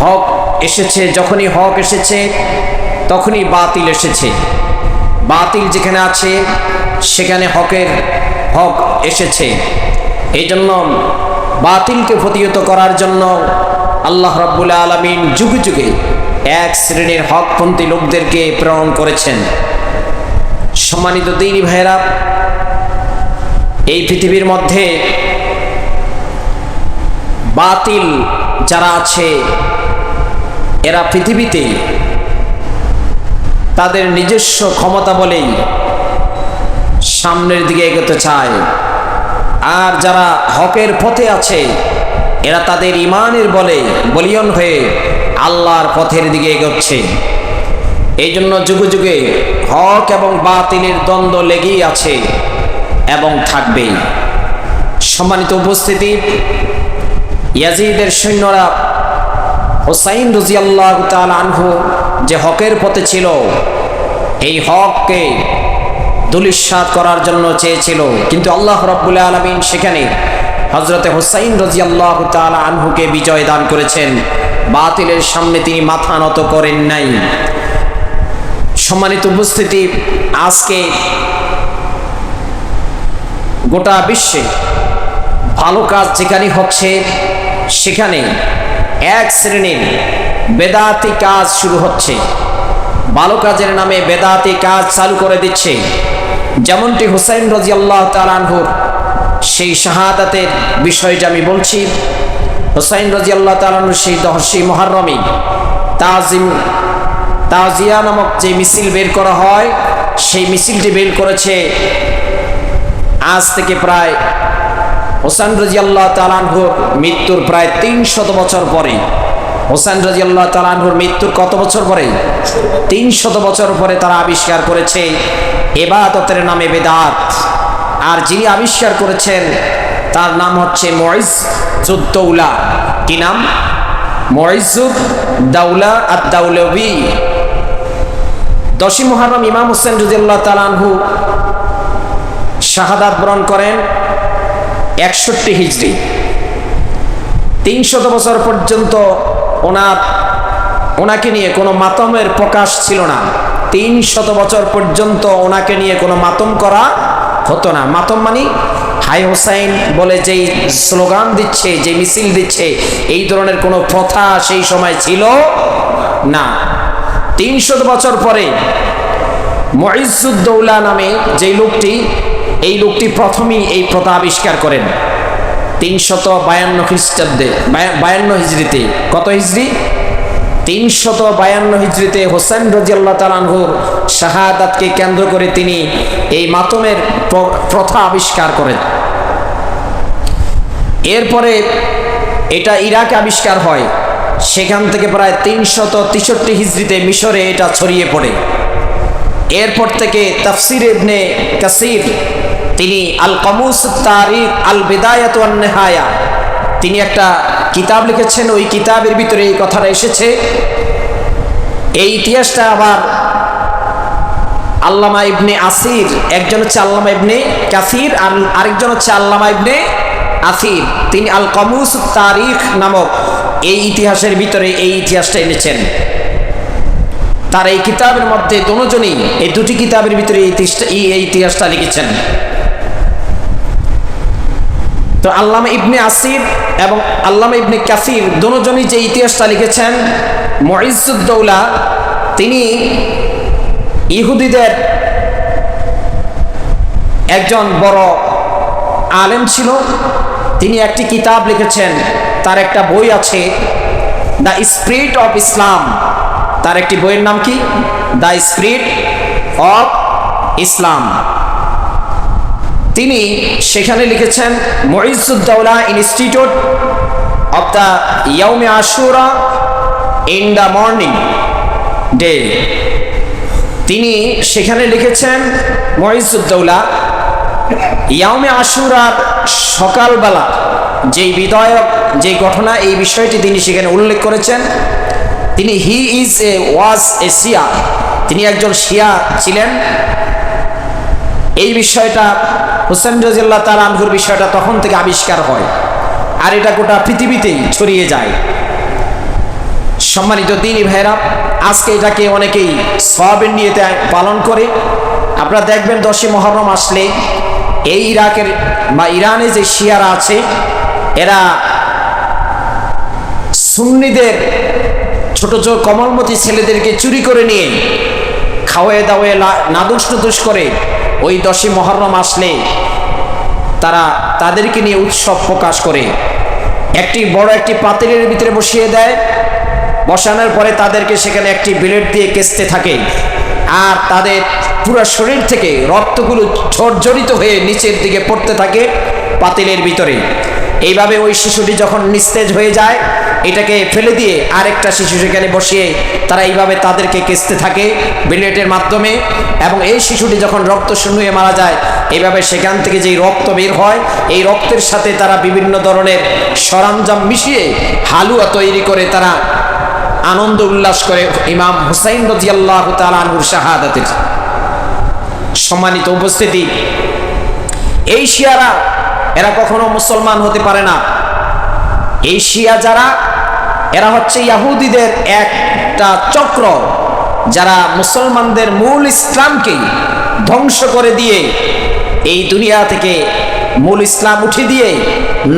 হক এসেছে, যখনই হক এসেছে, তখনই বাতিল এসেছে। বাতিল যেখানে আছে, সেখানে হকের হক এসেছে। এই জন্য বাতিলকে প্রতিহত করার জন্য আল্লাহ রাব্বুল আলমিন যুগে যুগে এক শ্রেণির হকপন্থী লোকদেরকে প্রেরণ করেছেন। সম্মানিত দিনী ভাইরা এই পৃথিবীর মধ্যে বাতিল যারা আছে এরা পৃথিবীতে তাদের নিজস্ব ক্ষমতা বলেই সামনের দিকে এগোতে চায়। আর যারা হকের পথে আছে, এরা তাদের ইমানের বলে বলিয়ন হয়ে আল্লাহর পথের দিকে এগোচ্ছে। এই জন্য যুগে যুগে হক এবং বাতিলের দ্বন্দ্ব লেগেই আছে এবং থাকবেই। সম্মানিত উপস্থিতি, ইয়াজিদের সৈন্যরা হোসাইন রজিয়াল্লাহ তাল আনহু যে হকের পথে ছিল, এই হককে দুলিশ্বাদ করার জন্য চেয়েছিল। কিন্তু আল্লাহ রব্বুল আলমিন সেখানে হজরতে হোসাইন রজিয়াল্লাহ তাল আনহুকে বিজয় দান করেছেন। বাতিলের সামনে তিনি মাথা নত করেন নাই। সম্মানিত উপস্থিতি, আজকে গোটা বিশ্বে ভালো কাজ যেখানে হচ্ছে, সেখানে এক শ্রেণির বেদাতি কাজ শুরু হচ্ছে। ভালো কাজের নামে বেদাতি কাজ চালু করে দিচ্ছে। যেমনটি হুসাইন রাজি আল্লাহ তালানহুর সেই শাহাদাতের বিষয়টা আমি বলছি। হুসাইন রাজি আল্লাহ তালানহুর সেই দহসী মহারমী তাজিম, তাজিয়া নামক যে মিছিল বের করা হয়, সেই মিছিলটি বের করেছে আজ থেকে প্রায় হোসেন রাজি আল্লাহ তালানহুর মৃত্যুর প্রায় তিন শত বছর পরে, হোসেন রাজি আল্লাহ তালানহুর মৃত্যুর কত বছর পরে? তিন শত বছর পরে তারা আবিষ্কার করেছে এবাদতের নামে বেদাত। আর যিনি আবিষ্কার করেছেন, তার নাম হচ্ছে মরিস জুদ্দৌলা কি নাম? মরিজুদ দাউলা আর দশী মহারম ইমাম হোসেন রুজিল্লাহ তালানহু শাহাদাত বরণ করেন। একষট্টি হিজড়ি তিনশত বছর পর্যন্ত ওনার, ওনাকে নিয়ে কোনো মাতমের প্রকাশ ছিল না। তিন শত বছর পর্যন্ত ওনাকে নিয়ে কোনো মাতম করা হতো না। মাতম মানি হাই হোসাইন বলে যেই স্লোগান দিচ্ছে, যে মিছিল দিচ্ছে, এই ধরনের কোনো প্রথা সেই সময় ছিল না। তিনশত বছর পরে মহিজুদ্দৌলা নামে যেই লোকটি এই লোকটি প্রথমেই এই প্রথা আবিষ্কার করেন। তিনশত বায়ান্ন খ্রিস্টাব্দে বায়ান্ন হিজড়িতে। কত হিজড়ি? তিনশত বায়ান্ন হিজড়িতে হোসেন রাজিয়াল্লাহ তালানহুর শাহাদাতকে কেন্দ্র করে তিনি এই মাতমের প্রথা আবিষ্কার করেন। এরপরে এটা ইরাকে আবিষ্কার হয়। সেখান থেকে প্রায় তিনশত তেষট্টি হিজড়িতে মিশরে এটা ছড়িয়ে পড়ে। এরপর থেকে তাফসির ইবনে কাসির তিনি আল কমুস তারিক আল বেদায়াত নেহায়া তিনি একটা কিতাব লিখেছেন, ওই কিতাবের ভিতরে এই কথাটা এসেছে। এই ইতিহাসটা আবার আল্লামা ইবনে আসির, একজন হচ্ছে আল্লামা ইবনে কাসির আর আরেকজন হচ্ছে আল্লামা ইবনে আসির। তিনি আল কমুস তারিখ নামক এই ইতিহাসের ভিতরে এই ইতিহাসটা এনেছেন। তার এই কিতাবের মধ্যে দুজনই, এই দুটি কিতাবের ভিতরে এই ইতিহাসটা লিখেছেন। তো আল্লামা ইবনে আসির এবং আল্লামা ইবনে কাসির দুজনই যে ইতিহাসটা লিখেছেন মহিজুদ্দৌলা তিনি ইহুদিদের একজন বড় আলেম ছিল। তিনি একটি কিতাব লিখেছেন, তার একটা বই আছে, দ্য স্পিরিট অফ ইসলাম তার একটি বইয়ের নাম কি? দ্য স্পিরিট অফ ইসলাম তিনি সেখানে লিখেছেন মহিজুদ্দৌলা ইনস্টিটিউট অফ দ্য ইয়ৌমে আশুরা ইন দ্য মর্নিং ডে। তিনি সেখানে লিখেছেন মহিজুদ্দৌলা ইয়ামে আশুরার সকালবেলা যেই বিধায়ক যে ঘটনা, এই বিষয়টি তিনি সেখানে উল্লেখ করেছেন, তিনি হি ইজ এ ওয়াজ এ শিয়া। তিনি একজন শিয়া ছিলেন। এই বিষয়টা হোসেন রাজিল্লাহ তার আনহুর বিষয়টা তখন থেকে আবিষ্কার হয়। আর এটা গোটা পৃথিবীতেই ছড়িয়ে যায়। সম্মানিত দিনী ভাইরা আজকে এটাকে অনেকেই সয়াবিন নিয়েতে পালন করে। আপনারা দেখবেন দশই মহরম আসলে এই ইরাকের বা ইরানে যে শিয়ারা আছে, এরা সুন্নিদের ছোট ছোট কমলমতি ছেলেদেরকে চুরি করে নিয়ে খাওয়ায়ে দাওয়ে নাদুস নুদুস করে ওই দশই মহরম আসলে তারা তাদেরকে নিয়ে উৎসব প্রকাশ করে। একটি বড় একটি পাতিলের ভিতরে বসিয়ে দেয়। বসানোর পরে তাদেরকে সেখানে একটি ব্লেড দিয়ে কেসতে থাকে। আর তাদের পুরো শরীর থেকে রক্তগুলো ঝরঝরিত হয়ে নিচের দিকে পড়তে থাকে পাতিলের ভিতরে। এইভাবে ওই শিশুটি যখন নিস্তেজ হয়ে যায় এটাকে ফেলে দিয়ে আরেকটা শিশু সেখানে বসিয়ে তারা এইভাবে তাদেরকে কেসতে থাকে ব্লেডের মাধ্যমে। এবং এই শিশুটি যখন রক্ত শূন্য হয়ে মারা যায়, এইভাবে সেখান থেকে যেই রক্ত বের হয়, এই রক্তের সাথে তারা বিভিন্ন ধরনের সরঞ্জাম মিশিয়ে হালুয়া তৈরি করে তারা আনন্দ উল্লাস করে ইমাম হুসাইন রাজিয়াল্লাহ তালানহুর শাহাদাতের। সম্মানিত উপস্থিতি, এই শিয়ারা এরা কখনো মুসলমান হতে পারে না। এই শিয়া যারা এরা হচ্ছে ইয়াহুদিদের একটা চক্র, যারা মুসলমানদের মূল ইসলামকে ধ্বংস করে দিয়ে এই দুনিয়া থেকে মূল ইসলাম উঠে দিয়ে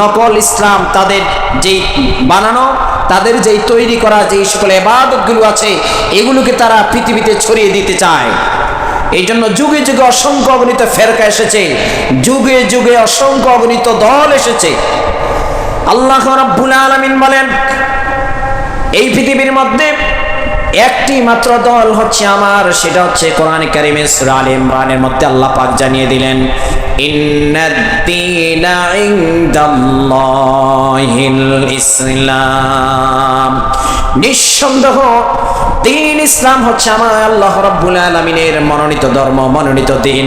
নকল ইসলাম তাদের যেই বানানো, তাদের যেই তৈরি করা, যেই সকল এবাদতগুলো আছে, এগুলোকে তারা পৃথিবীতে ছড়িয়ে দিতে চায়। এই জন্য যুগে যুগে অসংখ্য অগণিত ফেরকা এসেছে, যুগে যুগে অসংখ্য অগণিত দল এসেছে। আল্লাহ রাব্বুল আলামিন বলেন, এই পৃথিবীর মধ্যে একটি মাত্র দল হচ্ছে আমার, সেটা হচ্ছে কোরআন কারিমে আলে ইমরানের মধ্যে আল্লাহ পাক জানিয়ে দিলেন ইসলাম। নিঃসন্দেহ দিন ইসলাম হচ্ছে আমার, আল্লাহ রাব্বুল আলামিনের মনোনীত ধর্ম, মনোনীত দিন।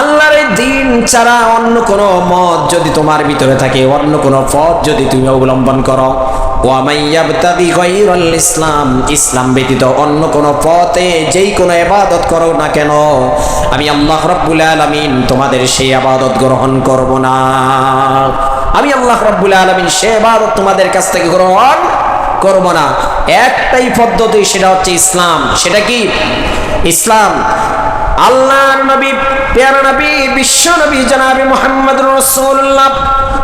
আল্লাহর এই দিন ছাড়া অন্য কোনো মত যদি তোমার ভিতরে থাকে, অন্য কোনো পথ যদি তুমি অবলম্বন করো। ইসলাম ইসলাম ব্যতীত অন্য কোনো পথে যেই কোনো ইবাদত করো না কেন, আমি আল্লাহ রাব্বুল আলামিন তোমাদের সেই আবাদত গ্রহণ করব না। আমি আল্লাহ রাব্বুল আলামিন সে ইবাদত তোমাদের কাছ থেকে গ্রহণ করব না। একটাই পদ্ধতি, সেটা হচ্ছে ইসলাম। সেটা কি? ইসলাম। আল্লাহ নবী, পেয়ারা নবী, বিশ্ব নবী জনাবি মোহাম্মদ রাসূলুল্লাহ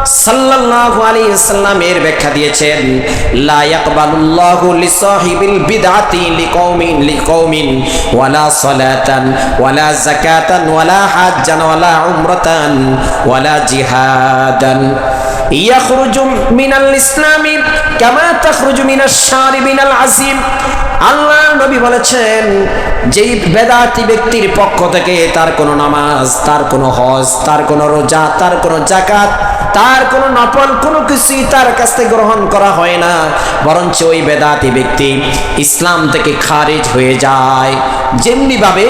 সাল্লাল্লাহু আলাইহি সাল্লামের ব্যাখ্যা দিয়েছেন, লা ইয়াকবালুল্লাহু লিসাহিবিল বিদআতি লিকৌমিন লিকৌমিন ওয়ালা সালাতান, ওয়ালা যাকাতান, ওয়ালা হাজ্জান, ওয়ালা উমরাতান, ওয়ালা জিহাদান। ইয়াখরুজু মিনাল ইসলামি কামা তাখরুজু আল্লাহ বলেছেন, যেই বেদাতি ব্যক্তির পক্ষ থেকে তার কোনো নামাজ, তার কোনো হজ, তার কোনো রোজা, তার কোনো জাকাত তার কোনো কোনো কিছুই তার কাছ থেকে গ্রহণ করা হয় না। বরঞ্চ ওই বেদাতি ব্যক্তি ইসলাম থেকে খারিজ হয়ে যায়। যেমনিভাবে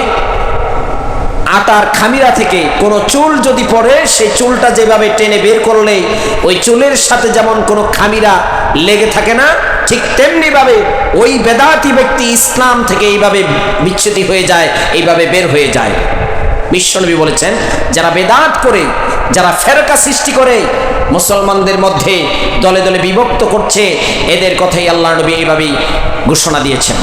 আটার খামিরা থেকে কোনো চুল যদি পড়ে সেই চুলটা যেভাবে টেনে বের করলে, ওই চুলের সাথে যেমন কোনো খামিরা লেগে থাকে না, ঠিক তেমনি ভাবে ওই বেদাতি ব্যক্তি ইসলাম থেকে এইভাবে বিচ্ছুতি হয়ে যায়, এইভাবে বের হয়ে যায়। বিশ্বনবী বলেছেন, যারা বেদাত করে, যারা ফেরকা সৃষ্টি করে, মুসলমানদের মধ্যে দলে দলে বিভক্ত করছে, এদের কথাই আল্লাহ নবী এইভাবেই ঘোষণা দিয়েছেন।